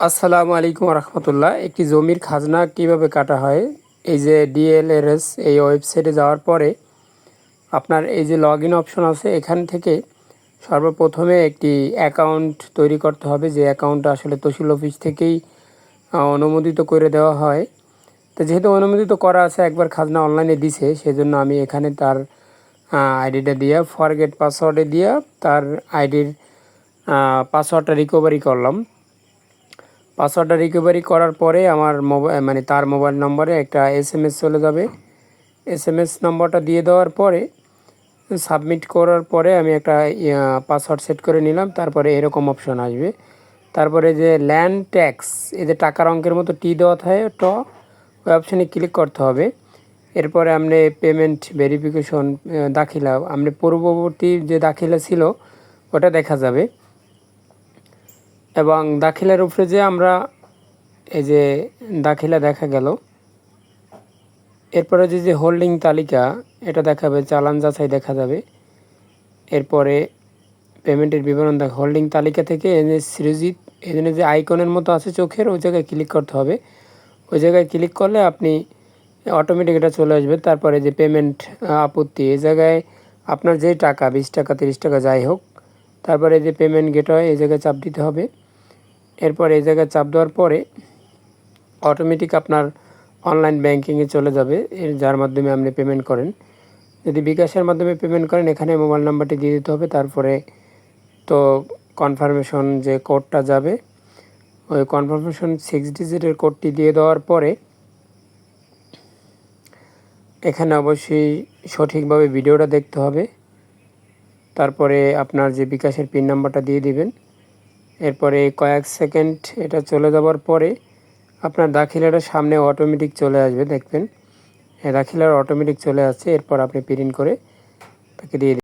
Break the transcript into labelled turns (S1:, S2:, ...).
S1: আসসালামু আলাইকুম রহমতুল্লাহ একটি জমির খাজনা কীভাবে কাটা হয়? এই যে ডিএলআরএস এই ওয়েবসাইটে যাওয়ার পরে আপনার এই যে লগ ইন অপশন আছে, এখান থেকে সর্বপ্রথমে একটি অ্যাকাউন্ট তৈরি করতে হবে। যে অ্যাকাউন্টটা আসলে তহসিল অফিস থেকেই অনুমোদিত করে দেওয়া হয়। তো যেহেতু অনুমোদিত করা আছে, একবার খাজনা অনলাইনে দিছে, সেজন্য আমি এখানে তার আইডিটা দিয়ে ফরগেট পাসওয়ার্ডে দিয়ে তার আইডির পাসওয়ার্ডটা রিকভারি করলাম। পাসওয়ার্ডটা রিকভারি করার পরে আমার মোবাইল মানে তার মোবাইল নম্বরে একটা এস এম এস চলে যাবে। এস এম এস নম্বরটা দিয়ে দেওয়ার পরে সাবমিট করার পরে আমি একটা পাসওয়ার্ড সেট করে নিলাম, তারপরে এরকম অপশন আসবে। তারপরে যে ল্যান্ড ট্যাক্স এই যে টাকার অঙ্কের মতো টি দেওয়া থাকে ট ওই অপশানে ক্লিক করতে হবে। এরপরে আপনি পেমেন্ট ভেরিফিকেশন দাখিলা আপনি পূর্ববর্তী যে দাখিলা ছিল, ওটা দেখা যাবে। এবং দাখিলার উপরে যে আমরা এই যে দাখিলা দেখা গেল, এরপরে যে যে হোল্ডিং তালিকা, এটা দেখাবে, চালান যাচাই দেখা যাবে। এরপরে পেমেন্টের বিবরণ দেখা, হোল্ডিং তালিকা থেকে এনে সৃজিত এখানে যে আইকনের মতো আছে চোখের, ওই জায়গায় ক্লিক করতে হবে। ওই জায়গায় ক্লিক করলে আপনি অটোমেটিক এটা চলে আসবে। তারপরে যে পেমেন্ট আপত্তি, এই জায়গায় আপনার যে টাকা, বিশ টাকা, তিরিশ টাকা যাই হোক, তারপরে যে পেমেন্ট গেট হয় এই জায়গায় চাপ দিতে হবে। এরপর এই জায়গায় চাপ দেওয়ার পরে অটোমেটিক আপনার অনলাইন ব্যাংকিংয়ে চলে যাবে, এর যার মাধ্যমে আপনি পেমেন্ট করেন। যদি বিকাশের মাধ্যমে পেমেন্ট করেন, এখানে মোবাইল নাম্বারটি দিয়ে দিতে হবে, তারপরে তো কনফার্মেশন যে কোডটা যাবে, ওই কনফার্মেশন সিক্স ডিজিটের কোডটি দিয়ে দেওয়ার পরে এখানে অবশ্যই সঠিকভাবে ভিডিওটা দেখতে হবে। তারপরে আপনার যে বিকাশের পিন নাম্বারটা দিয়ে দিবেন এরপরে কয়েক সেকেন্ড এটা চলে যাওয়ার পরে আপনার দাখিলাটা সামনে অটোমেটিক চলে আসবে, দেখবেন হ্যাঁ দাখিলার অটোমেটিক চলে আসছে, এরপর আপনি প্রিন্ট করে তাকে দিয়ে।